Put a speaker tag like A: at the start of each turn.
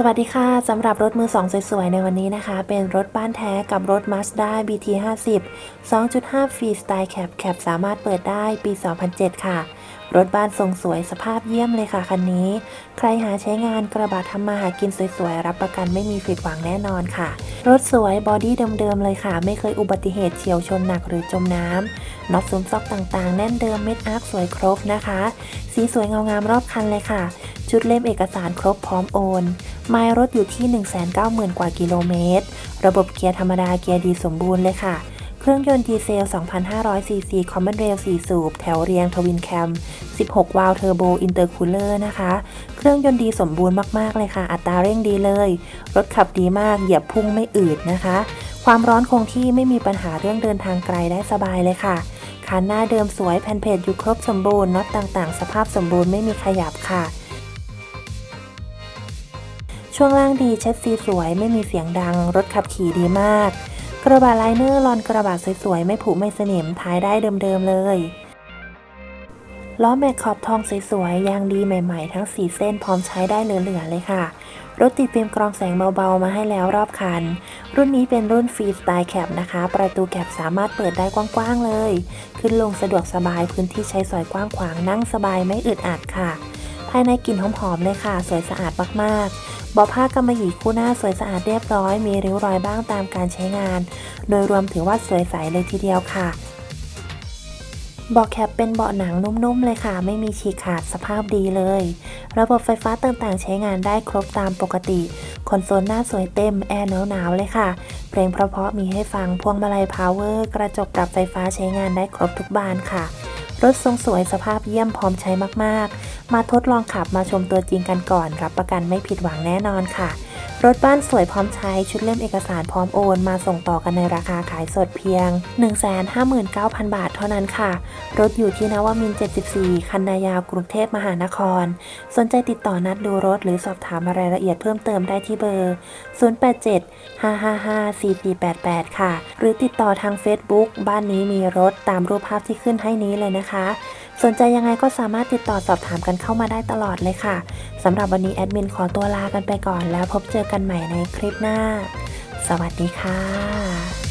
A: สวัสดีค่ะสำหรับรถมือสองสวยๆ ในวันนี้นะคะ เป็นรถบ้านแท้กับรถ Mazda BT 50 2.5ฟรีสไตล์แคปแคปสามารถเปิดได้ปี 2007 ค่ะ รถบ้านทรงสวยสภาพเยี่ยมเลยค่ะคันนี้ ใครหาใช้งานกระบะทำมาหากินสวยๆ รับประกันไม่มีผิดหวังแน่นอนค่ะ รถสวยบอดี้เดิมๆ เลยค่ะ ไม่เคยอุบัติเหตุเฉียวชนหนักหรือจมน้ำน็อตซุ้มซอกต่างๆ แน่นเดิมเม็ดอาร์คสวยครบนะคะ สีสวยเงางามรอบคันเลยค่ะ ชุดเล่มเอกสารครบพร้อมโอน ไมล์รถอยู่ที่ 190,000 กว่ากิโลเมตร ระบบเกียร์ธรรมดาเกียร์ดีสมบูรณ์เลยค่ะ เครื่องยนต์ดีเซล 2,500ซีซีคอมมอนเรล4สูบ แถวเรียงทวินแคม 16 วาล์วเทอร์โบอินเตอร์คูลเลอร์นะคะ เครื่องยนต์ดีสมบูรณ์มาก ๆ เลยค่ะ อัตราเร่งดีเลย รถขับดีมาก เหยียบพุ่งไม่อืดนะคะ ความร้อนคงที่ไม่มีปัญหาเรื่องเดินทางไกลได้สบายเลยค่ะคันหน้าเดิมสวยแผ่นเพจอยู่ครบสมบูรณ์น็อตต่างๆ สภาพสมบูรณ์ไม่มีขยับค่ะ ช่วงล่างดีเช็ดซีสวยไม่มีเสียงดัง รถขับขี่ดีมาก กระบะไลเนอร์ลอนกระบะสวยๆ ไม่ผุไม่สนิมท้ายได้เดิมๆเลยล้อแม็กขอบทองสวยๆ ยางดีใหม่ๆ ทั้ง 4 เส้นพร้อมใช้ได้เหลือๆเลยค่ะ รถติดฟิล์มกรองแสงเบาๆ มาให้แล้วรอบคัน รุ่นนี้เป็นรุ่นฟรีสไตล์แคปนะคะ ประตูแคปสามารถเปิดได้กว้างๆเลย ขึ้นลงสะดวกสบายพื้นที่ใช้สอยกว้างขวางนั่งสบายไม่อึดอัดค่ะ ภายในกลิ่นหอมๆเลยค่ะ สวยสะอาดมากๆเบาผ้ากำมะหยี่คู่หน้าสวยสะอาดเรียบร้อย มีริ้วรอยบ้างตามการใช้งาน โดยรวมถือว่าสวยใสเลยทีเดียวค่ะเบาะแคปเป็นเบาะหนังนุ่มๆเลยค่ะ ไม่มีฉีกขาดสภาพดีเลย ระบบไฟฟ้าต่างๆ ใช้งานได้ครบตามปกติคอนโซลหน้าสวยเต็ม แอร์หนาวๆเลยค่ะ เพลงเพราะๆมีให้ฟังพวงมาลัยพาวเวอร์ กระจกปรับไฟฟ้าใช้งานได้ครบทุกบานค่ะ รถทรงสวยสภาพเยี่ยมพร้อมใช้มากๆ มาทดลองขับมาชมตัวจริงกันก่อน รับประกันไม่ผิดหวังแน่นอนค่ะ รถบ้านสวยพร้อมใช้ชุดเล่มเอกสารพร้อมโอน มาส่งต่อกันในราคาขายสดเพียง 159,000 บาทเท่านั้นค่ะ รถอยู่ที่นวมิน 74 คันนายาวกรุงเทพมหานคร สนใจติดต่อนัดดูรถหรือสอบถามรายละเอียดเพิ่มเติมได้ที่เบอร์ 087 555 4488 ค่ะ หรือติดต่อทาง Facebook บ้านนี้มีรถตามรูปภาพที่ขึ้นให้นี้เลยนะคะ สนใจยังไงก็สามารถติดต่อสอบถามกันเข้ามาได้ตลอดเลยค่ะสำหรับวันนี้แอดมินขอตัวลากันไปก่อนแล้วพบเจอกันใหม่ในคลิปหน้า สวัสดีค่ะ